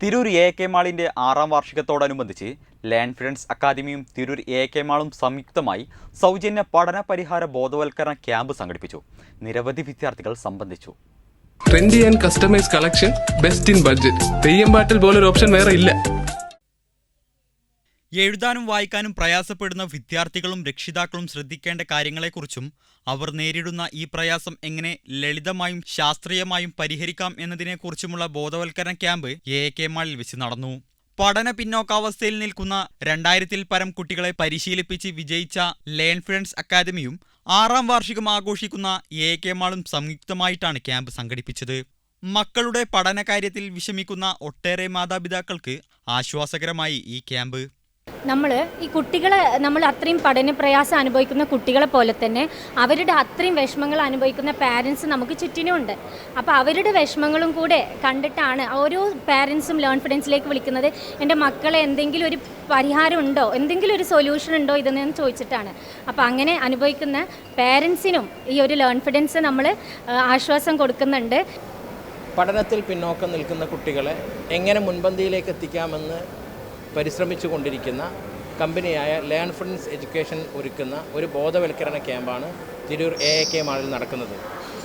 Tirur A K മാളിന്റെ ആറാം വാർഷികത്തോടനുബന്ധിച്ച് ലാൻഡ് ഫ്രണ്ട്സ് അക്കാദമിയും തിരൂർ എ കെ മാളും സംയുക്തമായി സൗജന്യ പഠന പരിഹാര ബോധവൽക്കരണ ക്യാമ്പ് സംഘടിപ്പിച്ചു. നിരവധി വിദ്യാർത്ഥികൾ സംബന്ധിച്ചു. Trendy and customise collection best in budget Theyyam പാട്ടിൽ പോലൊരു ഓപ്ഷൻ വേറെ ഇല്ല. എഴുതാനും വായിക്കാനും പ്രയാസപ്പെടുന്ന വിദ്യാർത്ഥികളും രക്ഷിതാക്കളും ശ്രദ്ധിക്കേണ്ട കാര്യങ്ങളെക്കുറിച്ചും അവർ നേരിടുന്ന ഈ പ്രയാസം എങ്ങനെ ലളിതമായും ശാസ്ത്രീയമായും പരിഹരിക്കാം എന്നതിനെക്കുറിച്ചുമുള്ള ബോധവൽക്കരണ ക്യാമ്പ് എ കെ മാളിൽ വെച്ച് നടന്നു. പഠന പിന്നോക്കാവസ്ഥയിൽ നിൽക്കുന്ന രണ്ടായിരത്തിൽ പരം കുട്ടികളെ പരിശീലിപ്പിച്ച് വിജയിച്ച ലേൺ ഫ്രണ്ട്സ് അക്കാദമിയും ആറാം വാർഷികം ആഘോഷിക്കുന്ന എ കെ മാളും സംയുക്തമായിട്ടാണ് ക്യാമ്പ് സംഘടിപ്പിച്ചത്. മക്കളുടെ പഠനകാര്യത്തിൽ വിഷമിക്കുന്ന ഒട്ടേറെ മാതാപിതാക്കൾക്ക് ആശ്വാസകരമായി ഈ ക്യാമ്പ്. നമ്മൾ ഈ കുട്ടികളെ നമ്മൾ അത്രയും പഠന പ്രയാസം അനുഭവിക്കുന്ന കുട്ടികളെ പോലെ തന്നെ അവരുടെ അത്രയും വിഷമങ്ങൾ അനുഭവിക്കുന്ന പാരൻസ് നമുക്ക് ചുറ്റിനുമുണ്ട്. അപ്പോൾ അവരുടെ വിഷമങ്ങളും കൂടെ കണ്ടിട്ടാണ് ഓരോ പാരൻസും ലേൺ ഫിഡൻസിലേക്ക് വിളിക്കുന്നത്. എന്റെ മക്കളെ എന്തെങ്കിലും ഒരു പരിഹാരം ഉണ്ടോ? എന്തെങ്കിലും ഒരു സൊല്യൂഷൻ ഉണ്ടോ ഇതെന്ന് ചോദിച്ചിട്ടാണ്. അപ്പോൾ അങ്ങനെ അനുഭവിക്കുന്ന പാരൻസിനും ഈ ഒരു ലേൺ ഫിഡൻസ് നമ്മൾ ആശ്വാസം കൊടുക്കുന്നുണ്ട്. പഠനത്തിൽ പിന്നോക്കം നിൽക്കുന്ന കുട്ടികളെ എങ്ങനെ മുൻപന്തിയിലേക്ക് എത്തിക്കാമെന്ന് പരിശ്രമിച്ചു കൊണ്ടിരിക്കുന്ന കമ്പനിയായ ലേൺ ഫ്രണ്ട്സ് എഡ്യൂക്കേഷൻ ഒരുക്കുന്ന ഒരു ബോധവൽക്കരണ ക്യാമ്പാണ് തിരൂർ എ എ കെ മാളിൽ നടക്കുന്നത്.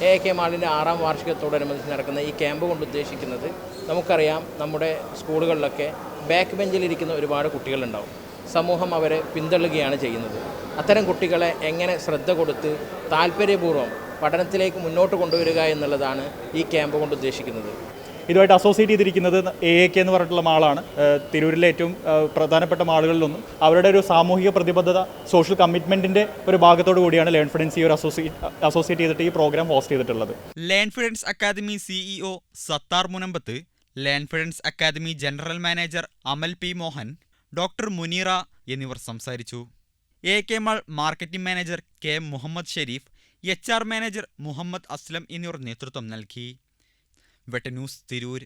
എ എ കെ മാളിന്റെ ആറാം വാർഷികത്തോടനുബന്ധിച്ച് നടക്കുന്ന ഈ ക്യാമ്പ് കൊണ്ട് ഉദ്ദേശിക്കുന്നത് നമുക്കറിയാം നമ്മുടെ സ്കൂളുകളിലൊക്കെ ബാക്ക് ബെഞ്ചിലിരിക്കുന്ന ഒരുപാട് കുട്ടികളുണ്ടാവും. സമൂഹം അവരെ പിന്തള്ളുകയാണ് ചെയ്യുന്നത്. അത്തരം കുട്ടികളെ എങ്ങനെ ശ്രദ്ധ കൊടുത്ത് താല്പര്യപൂർവം പഠനത്തിലേക്ക് മുന്നോട്ട് കൊണ്ടുവരിക എന്നുള്ളതാണ് ഈ ക്യാമ്പ് കൊണ്ട് ഉദ്ദേശിക്കുന്നത്. ഇതുമായിട്ട് അസോസിയേറ്റ് ചെയ്തിരിക്കുന്നത് എ എ കെ എന്ന് പറഞ്ഞിട്ടുള്ള മാളാണ്. തിരൂരിലെ ഏറ്റവും പ്രധാനപ്പെട്ട മാളുകളിലൊന്നും. അവരുടെ ഒരു സാമൂഹിക പ്രതിബദ്ധത സോഷ്യൽ കമ്മിറ്റ്മെന്റിന്റെ ഒരു ഭാഗത്തോടു കൂടിയാണ് ലേൺ ഫ്രണ്ട്സ് ഈ ഒരു അസോസിയേറ്റ് അസോസിയേറ്റ് ചെയ്തിട്ട് ഈ പ്രോഗ്രാം ഹോസ്റ്റ് ചെയ്തിട്ടുള്ളത്. Learn friends academy CEO Sattar Munambath learn friends academy general manager Amal P Mohan doctor Muneera എന്നിവർ സംസാരിച്ചു. A K mall marketing manager K Muhammad Sharif H R manager Muhammad Aslam എന്നിവർ നേതൃത്വം നൽകി. വെട്ട news Tirur